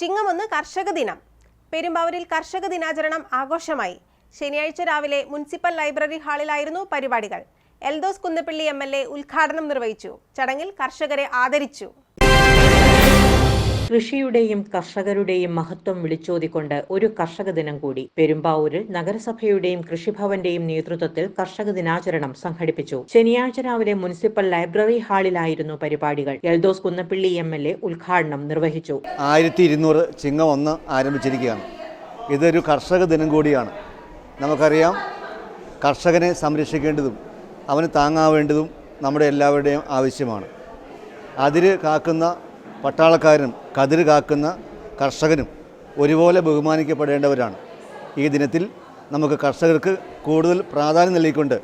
ചിങ്ങമൊന്ന് കർഷക ദിനം. പെരുമ്പാവൂരിൽ കർഷക ദിനാചരണം ആഘോഷമായി. ശനിയാഴ്ച രാവിലെ മുനിസിപ്പൽ ലൈബ്രറി ഹാളിലായിരുന്നു പരിപാടികൾ. എൽദോസ് കുന്നപ്പള്ളി എം ഉദ്ഘാടനം നിർവഹിച്ചു. ചടങ്ങിൽ കർഷകരെ ആദരിച്ചു. കൃഷിയുടെയും കർഷകരുടെയും മഹത്വം വിളിച്ചോതിക്കൊണ്ട് ഒരു കർഷക ദിനം കൂടി പെരുമ്പാവൂരിൽ നഗരസഭയുടെയും കൃഷിഭവന്റെയും നേതൃത്വത്തിൽ കർഷക ദിനാചരണം സംഘടിപ്പിച്ചു. ശനിയാഴ്ച രാവിലെ മുനിസിപ്പൽ ലൈബ്രറി ഹാളിലായിരുന്നു പരിപാടികൾ. Eldhose Kunnappilly M L A ഉദ്ഘാടനം നിർവഹിച്ചു. ആയിരത്തി ഇരുന്നൂറ് ചിങ്ങം ഒന്ന് ആരംഭിച്ചിരിക്കുകയാണ്. ഇതൊരു കർഷക ദിനം കൂടിയാണ്. നമുക്കറിയാം കർഷകനെ സംരക്ഷിക്കേണ്ടതും അവന് താങ്ങാവേണ്ടതും നമ്മുടെ എല്ലാവരുടെയും ആവശ്യമാണ്. അതിര് കാക്കുന്ന പട്ടാളക്കാരനും കതിര് കാക്കുന്ന കർഷകനും ഒരുപോലെ ബഹുമാനിക്കപ്പെടേണ്ടവരാണ്. ഈ ദിനത്തിൽ നമുക്ക് കർഷകർക്ക് കൂടുതൽ പ്രാധാന്യം നൽകിക്കൊണ്ട്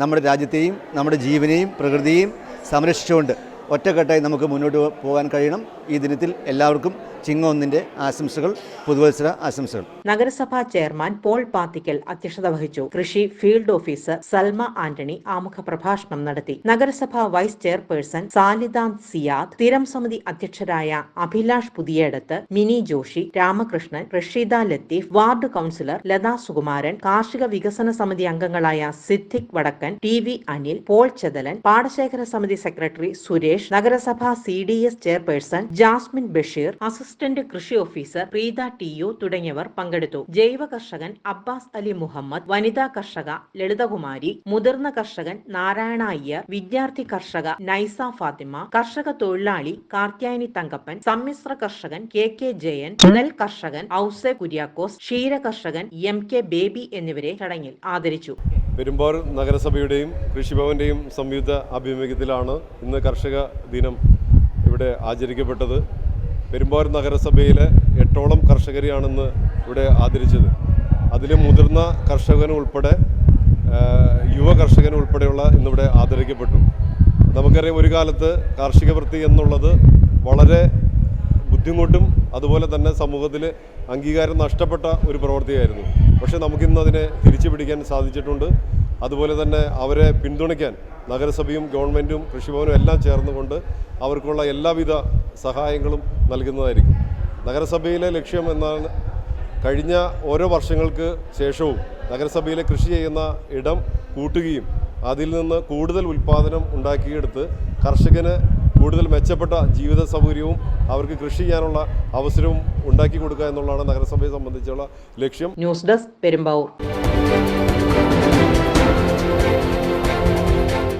നമ്മുടെ രാജ്യത്തെയും നമ്മുടെ ജീവനെയും പ്രകൃതിയെയും സംരക്ഷിച്ചുകൊണ്ട് ഒറ്റക്കെട്ടായി നമുക്ക് മുന്നോട്ട് പോകാൻ കഴിയണം. ഈ ദിനത്തിൽ എല്ലാവർക്കും ചിങ്ങൊന്നിന്റെ ആശംസകൾ പുതുവത്സര ആശംസകൾ. നഗരസഭാ ചെയർമാൻ പോൾ പാത്തിക്കൽ അധ്യക്ഷത വഹിച്ചു. കൃഷി ഫീൽഡ് ഓഫീസർ സൽമ ആന്റണി ആമുഖ പ്രഭാഷണം നടത്തി. നഗരസഭാ വൈസ് ചെയർപേഴ്സൺ സാലിദാന്ത് സിയാദ് സ്ഥിരം സമിതി അധ്യക്ഷരായ അഭിലാഷ് പുതിയേടത്ത് മിനി ജോഷി രാമകൃഷ്ണൻ റഷീദ ലത്തീഫ് വാർഡ് കൌൺസിലർ ലതാ സുകുമാരൻ കാർഷിക വികസന സമിതി അംഗങ്ങളായ സിദ്ദിഖ് വടക്കൻ ടി വി അനിൽ പോൾ ചെതലൻ പാടശേഖര സമിതി സെക്രട്ടറി സുരേഷ് നഗരസഭാ C D S chairperson Jasmine Basheer assistant കൃഷി ഓഫീസർ പ്രീത ടി യു തുടങ്ങിയവർ പങ്കെടുത്തു. ജൈവ കർഷകൻ അബ്ബാസ് അലി മുഹമ്മദ് വനിതാ കർഷക ലളിതകുമാരി മുതിർന്ന കർഷകൻ നാരായണ അയ്യർ വിദ്യാർത്ഥി കർഷക നൈസ ഫാത്തിമ കർഷക തൊഴിലാളി കാർത്യായനി തങ്കപ്പൻ സമ്മിശ്ര കർഷകൻ കെ കെ ജയൻ നെൽ കർഷകൻ ഔസെ കുര്യാക്കോസ് ക്ഷീര കർഷകൻ എം കെ ബേബി എന്നിവരെ ചടങ്ങിൽ ആദരിച്ചു. പെരുമ്പാവൂർ നഗരസഭയുടെയും കൃഷിഭവന്റെയും സംയുക്ത ആഭിമുഖ്യത്തിലാണ് ഇന്ന് കർഷക ദിനം ഇവിടെ ആചരിക്കപ്പെട്ടത്. പെരുമ്പാവൂർ നഗരസഭയിലെ എട്ടോളം കർഷകരെയാണെന്ന് ഇവിടെ ആദരിച്ചത്. അതിൽ മുതിർന്ന കർഷകനുൾപ്പെടെ യുവ കർഷകനുൾപ്പെടെയുള്ള ഇന്നിവിടെ ആദരിക്കപ്പെട്ടു. നമുക്കറിയാം ഒരു കാലത്ത് കാർഷിക വൃത്തി എന്നുള്ളത് വളരെ ബുദ്ധിമുട്ടും അതുപോലെ തന്നെ സമൂഹത്തിൽ അംഗീകാരം നഷ്ടപ്പെട്ട ഒരു പ്രവൃത്തിയായിരുന്നു. പക്ഷേ നമുക്കിന്ന് അതിനെ തിരിച്ചു പിടിക്കാൻ സാധിച്ചിട്ടുണ്ട്. അതുപോലെ തന്നെ അവരെ പിന്തുണയ്ക്കാൻ നഗരസഭയും ഗവൺമെന്റും കൃഷിഭവനും എല്ലാം ചേർന്നുകൊണ്ട് അവർക്കുള്ള എല്ലാവിധ സഹായങ്ങളും നൽകുന്നതായിരിക്കും. നഗരസഭയിലെ ലക്ഷ്യം എന്നാണ് കഴിഞ്ഞ ഓരോ വർഷങ്ങൾക്ക് ശേഷവും നഗരസഭയിലെ കൃഷി ചെയ്യുന്ന ഇടം കൂട്ടുകയും അതിൽ നിന്ന് കൂടുതൽ ഉൽപ്പാദനം ഉണ്ടാക്കിയെടുത്ത് കർഷകന് കൂടുതൽ മെച്ചപ്പെട്ട ജീവിത സൗകര്യവും അവർക്ക് കൃഷി ചെയ്യാനുള്ള അവസരവും ഉണ്ടാക്കി കൊടുക്കുക എന്നുള്ളതാണ് നഗരസഭയെ സംബന്ധിച്ചുള്ള ലക്ഷ്യം. News desk Perumbavoor.